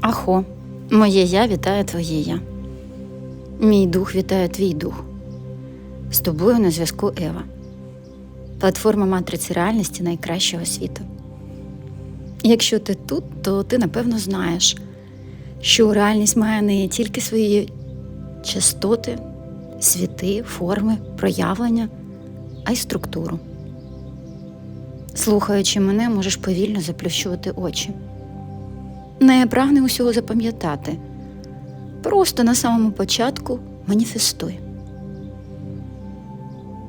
Ахо, моє я вітає твоє я. Мій дух вітає твій дух. З тобою на зв'язку Ева. Платформа матриці реальності найкращого світу. Якщо ти тут, то ти напевно знаєш, що реальність має не тільки свої частоти, світи, форми, проявлення, а й структуру. Слухаючи мене, можеш повільно заплющувати очі. Не прагни усього запам'ятати. Просто на самому початку маніфестуй.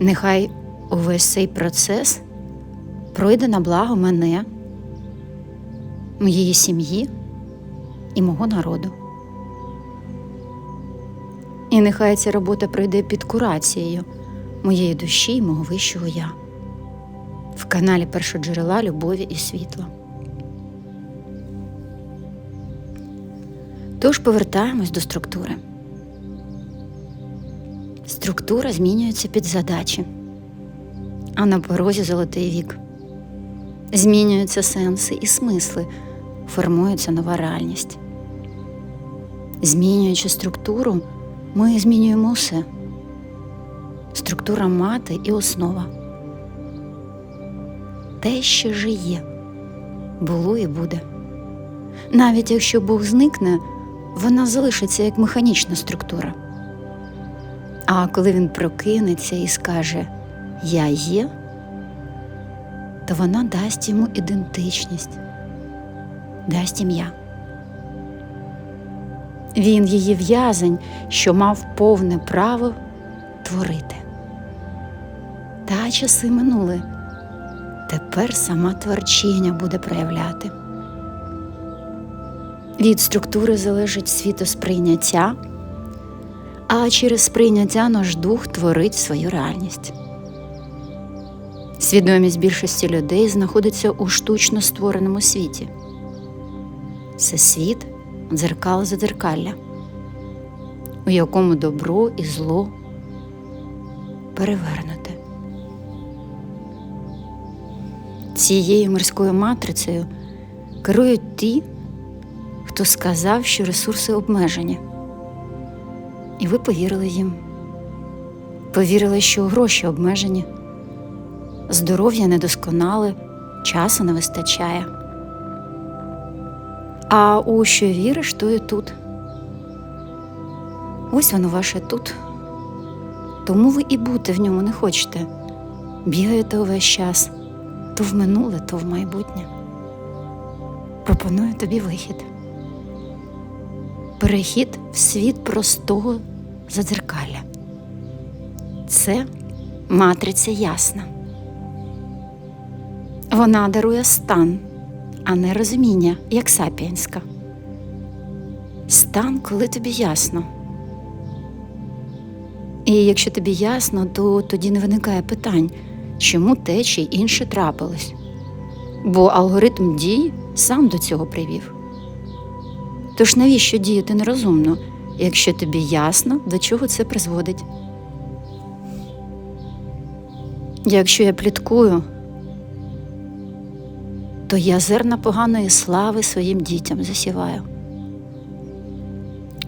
Нехай увесь цей процес пройде на благо мене, моєї сім'ї і мого народу. І нехай ця робота пройде під курацією моєї душі і мого вищого я в каналі першоджерела любові і світла. Тож повертаємось до структури. Структура змінюється під задачі, а на порозі золотий вік. Змінюються сенси і смисли, формується нова реальність. Змінюючи структуру, ми змінюємо все. Структура мати і основа. Те, що же є, було і буде. Навіть якщо Бог зникне, вона залишиться як механічна структура. А коли він прокинеться і скаже Я є, то вона дасть йому ідентичність, дасть ім'я. Він її в'язень, що мав повне право творити. Та часи минули. Тепер сама творчиня буде проявляти. Від структури залежить світосприйняття, а через сприйняття наш дух творить свою реальність. Свідомість більшості людей знаходиться у штучно створеному світі. Це світ дзеркало задзеркалля, у якому добро і зло перевернуте. Цією морською матрицею керують ті, хто сказав, що ресурси обмежені. І ви повірили їм. Повірили, що гроші обмежені, здоров'я недосконале, часу не вистачає. А у що віриш, то і тут. Ось воно ваше тут. Тому ви і бути в ньому не хочете. Бігаєте увесь час то в минуле, то в майбутнє. Пропоную тобі вихід. Перехід в світ простого задзеркалля. Це матриця ясна. Вона дарує стан, а не розуміння, як сапіенська. Стан, коли тобі ясно. І якщо тобі ясно, то тоді не виникає питань, чому те чи інше трапилось. Бо алгоритм дій сам до цього привів. Тож навіщо діяти нерозумно, якщо тобі ясно, до чого це призводить? Якщо я пліткую, то я зерна поганої слави своїм дітям засіваю.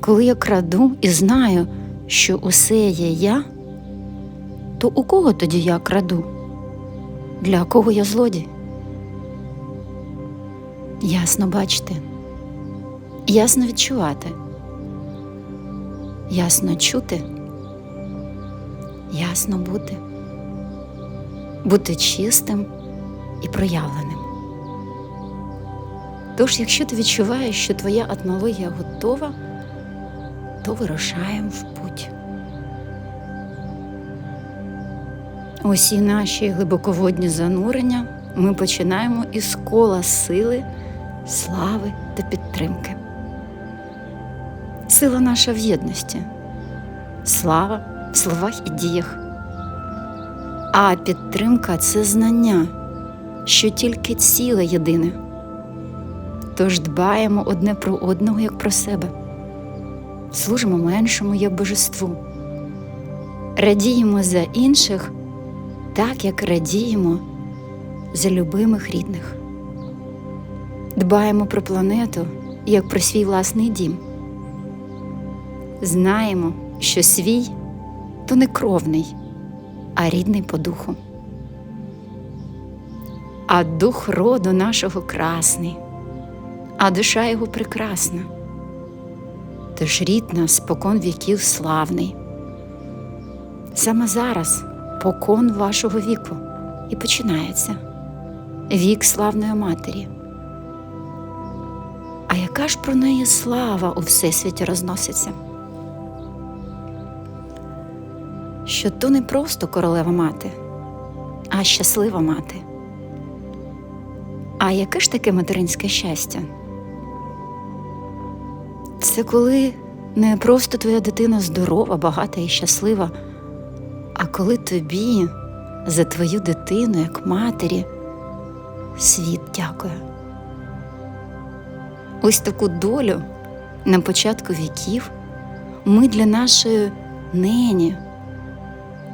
Коли я краду і знаю, що усе є я, то у кого тоді я краду? Для кого я злодій? Ясно бачити, ясно відчувати, ясно чути, ясно бути, бути чистим і проявленим. Тож, якщо ти відчуваєш, що твоя атмологія готова, то вирушаємо в путь. Усі наші глибоководні занурення ми починаємо із кола сили, слави та підтримки. Сила наша в єдності, слава в словах і діях. А підтримка це знання, що тільки ціле єдине. Тож дбаємо одне про одного як про себе, служимо меншому як божеству, радіємо за інших так, як радіємо за любимих рідних. Дбаємо про планету як про свій власний дім. Знаємо, що свій то не кровний, а рідний по духу. А дух роду нашого красний, а душа його прекрасна. Тож рід нас спокон віків славний. Саме зараз покон вашого віку і починається вік славної матері. А яка ж про неї слава у всесвіті розноситься? Що то не просто королева мати, а щаслива мати. А яке ж таке материнське щастя? Це коли не просто твоя дитина здорова, багата і щаслива, а коли тобі за твою дитину, як матері, світ дякує. Ось таку долю на початку віків ми для нашої нині,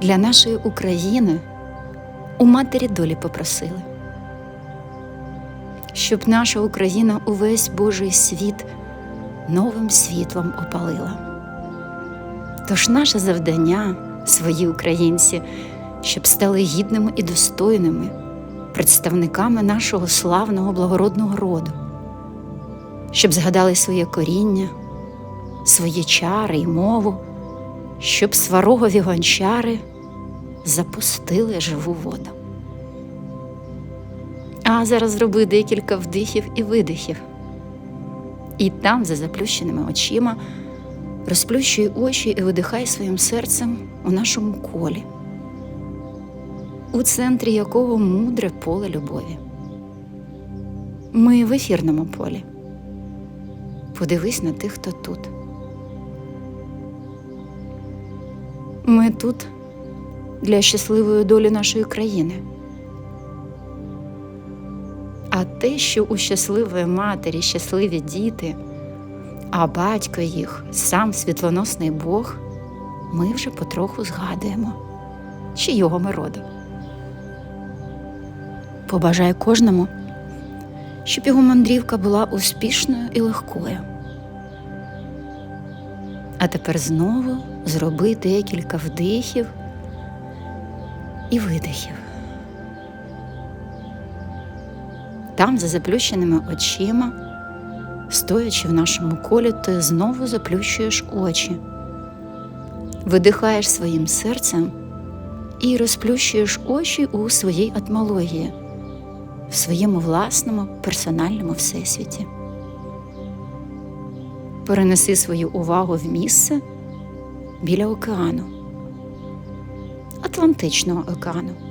для нашої України у матері долі попросили, щоб наша Україна увесь Божий світ новим світлом опалила. Тож наше завдання, свої українці, щоб стали гідними і достойними представниками нашого славного благородного роду, щоб згадали своє коріння, свої чари й мову, щоб сварогові гончари запустили живу воду. А зараз зроби декілька вдихів і видихів. І там, за заплющеними очима, розплющуй очі і видихай своїм серцем у нашому колі, у центрі якого мудре поле любові. Ми в ефірному полі. Подивись на тих, хто тут. Ми тут для щасливої долі нашої країни. А те, що у щасливої матері щасливі діти, а батько їх сам світлоносний Бог, ми вже потроху згадуємо, чи його ми роду. Побажаю кожному, щоб його мандрівка була успішною і легкою. А тепер знову зроби декілька вдихів і видихів. Там, за заплющеними очима, стоячи в нашому колі, ти знову заплющуєш очі, видихаєш своїм серцем і розплющуєш очі у своїй атмології, в своєму власному персональному всесвіті. Перенеси свою увагу в місце біля океану, Атлантичного океану.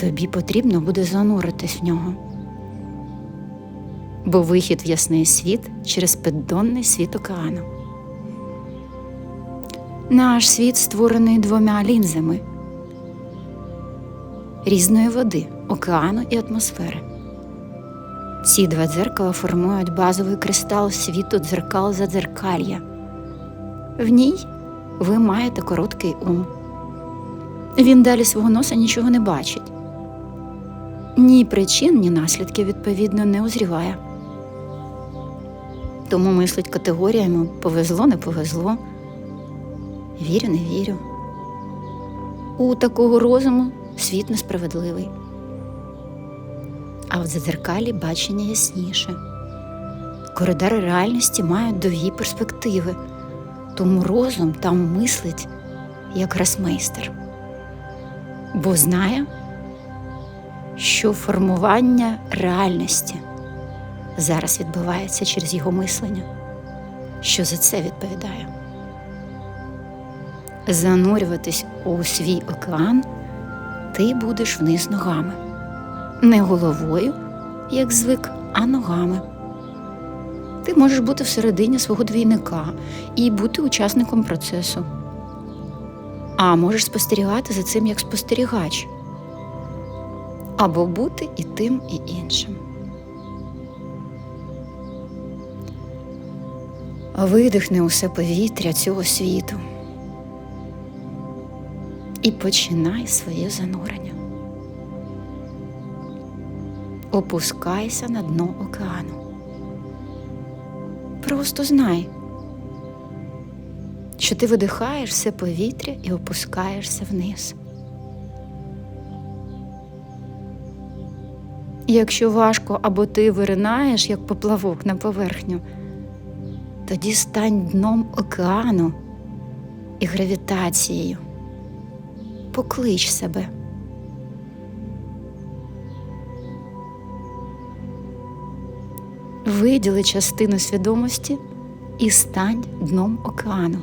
тобі потрібно буде зануритись в нього. Бо вихід в ясний світ через піддонний світ океану. Наш світ створений двома лінзами різної води, океану і атмосфери. Ці два дзеркала формують базовий кристал світу дзеркал за дзеркалья. В ній ви маєте короткий ум. Він далі свого носа нічого не бачить ні причин, ні наслідків, відповідно, не узріває. Тому мислить категоріями повезло, не повезло, вірю, не вірю. У такого розуму світ несправедливий, а в задзеркалі бачення ясніше. Коридори реальності мають довгі перспективи, тому розум там мислить як гросмейстер, бо знає що формування реальності зараз відбувається через його мислення, що за це відповідає. Занурюватись у свій океан ти будеш вниз ногами, не головою, як звик, а ногами. Ти можеш бути всередині свого двійника і бути учасником процесу. А можеш спостерігати за цим як спостерігач або бути і тим, і іншим. Видихни усе повітря цього світу і починай своє занурення. опускайся на дно океану. Просто знай, що ти видихаєш все повітря і опускаєшся вниз. Якщо важко або ти виринаєш, як поплавок на поверхню, тоді стань дном океану і гравітацією. Поклич себе. Виділи частину свідомості і стань дном океану.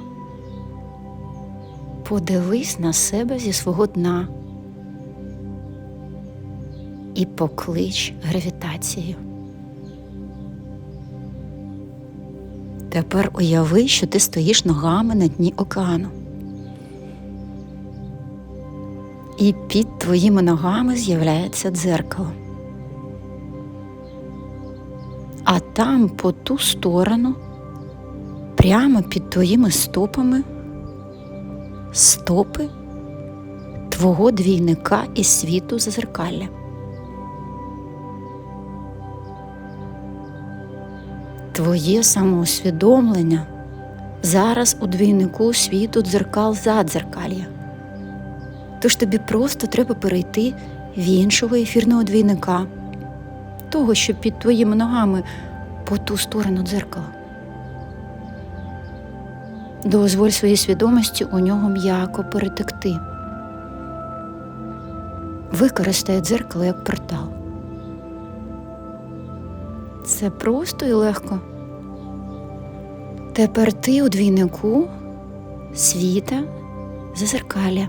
Подивись на себе зі свого дна і поклич гравітацією. Тепер уяви, що ти стоїш ногами на дні океану. І під твоїми ногами з'являється дзеркало. А там по ту сторону, прямо під твоїми стопами, стопи твого двійника із світу зазеркалля. Твоє самоусвідомлення зараз у двійнику світу дзеркал задзеркалья. Тож тобі просто треба перейти в іншого ефірного двійника, того, що під твоїми ногами по ту сторону дзеркала. Дозволь своїй свідомості у нього м'яко перетекти. Використай дзеркало як портал. Це просто і легко. Тепер ти у двійнику світа зазеркалля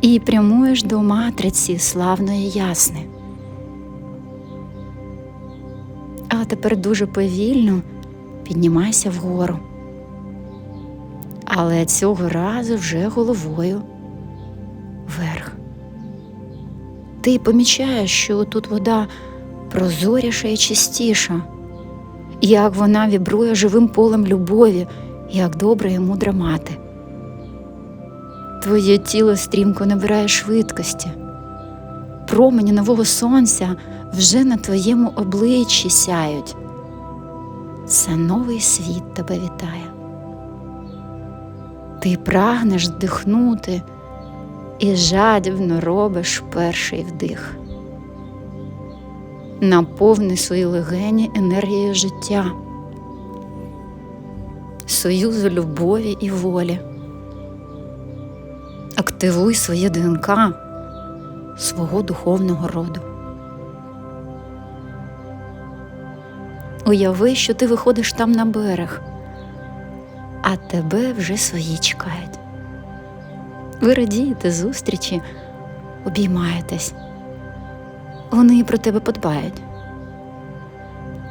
і прямуєш до матриці славної ясни. А тепер дуже повільно піднімайся вгору. Але цього разу вже головою вверх. Ти помічаєш, що тут вода прозоріша і чистіша, як вона вібрує живим полем любові, як добра і мудра мати. Твоє тіло стрімко набирає швидкості, промені нового сонця вже на твоєму обличчі сяють. Це новий світ тебе вітає. Ти прагнеш вдихнути і жадібно робиш перший вдих. Наповни свої легені енергією життя, союзу любові і волі. Активуй своє ДНК свого духовного роду. Уяви, що ти виходиш там на берег, а тебе вже свої чекають. Ви радієте зустрічі, обіймаєтесь. Вони про тебе подбають,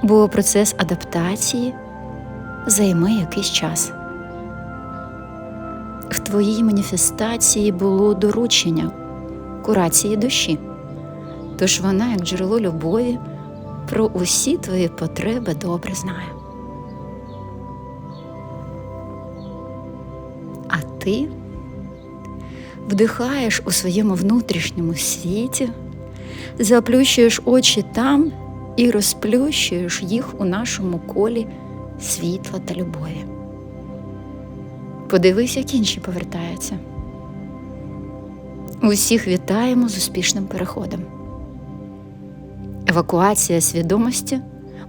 бо процес адаптації займе якийсь час. В твоїй маніфестації було доручення курації душі, тож вона, як джерело любові, про усі твої потреби добре знає. А ти вдихаєш у своєму внутрішньому світі, заплющуєш очі там і розплющуєш їх у нашому колі світла та любові. Подивись, як інші повертаються. Усіх вітаємо з успішним переходом. Евакуація свідомості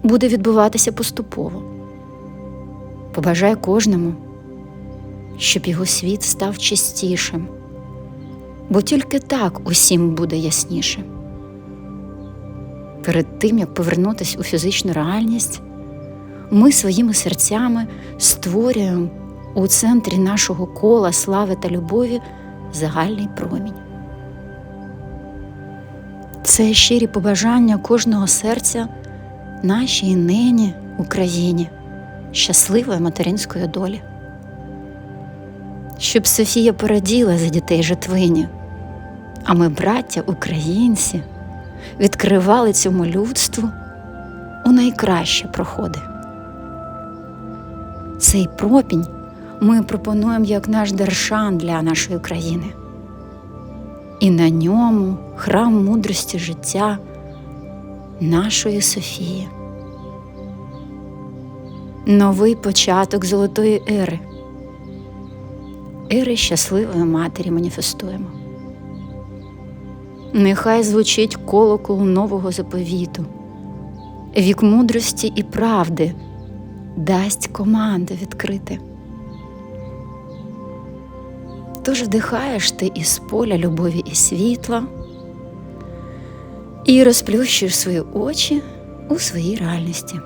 буде відбуватися поступово. Побажай кожному, щоб його світ став чистішим, бо тільки так усім буде ясніше. Перед тим, як повернутися у фізичну реальність, ми своїми серцями створюємо у центрі нашого кола слави та любові загальний промінь. Це щирі побажання кожного серця нашій нині Україні, щасливої материнської долі. Щоб Софія пораділа за дітей житвині, а ми, браття українці, відкривали цьому людству у найкращі проходи. Цей пропінь ми пропонуємо як наш дершан для нашої країни. І на ньому храм мудрості життя нашої Софії. Новий початок золотої ери. Ери щасливої матері маніфестуємо. Нехай звучить колокол нового заповіту, вік мудрості і правди дасть команди відкрити. Тож вдихаєш ти із поля любові і світла і розплющуєш свої очі у своїй реальності.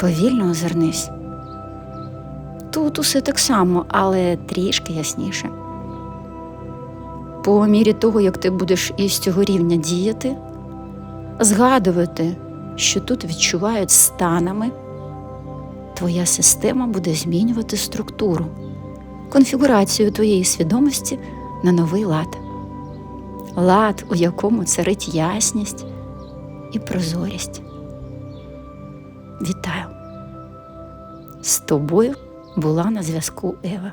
Повільно озирнись. Тут усе так само, але трішки ясніше. По мірі того, як ти будеш із цього рівня діяти, згадувати, що тут відчувають станами, твоя система буде змінювати структуру, конфігурацію твоєї свідомості на новий лад. Лад, у якому царить ясність і прозорість. Вітаю! З тобою була на зв'язку Ева.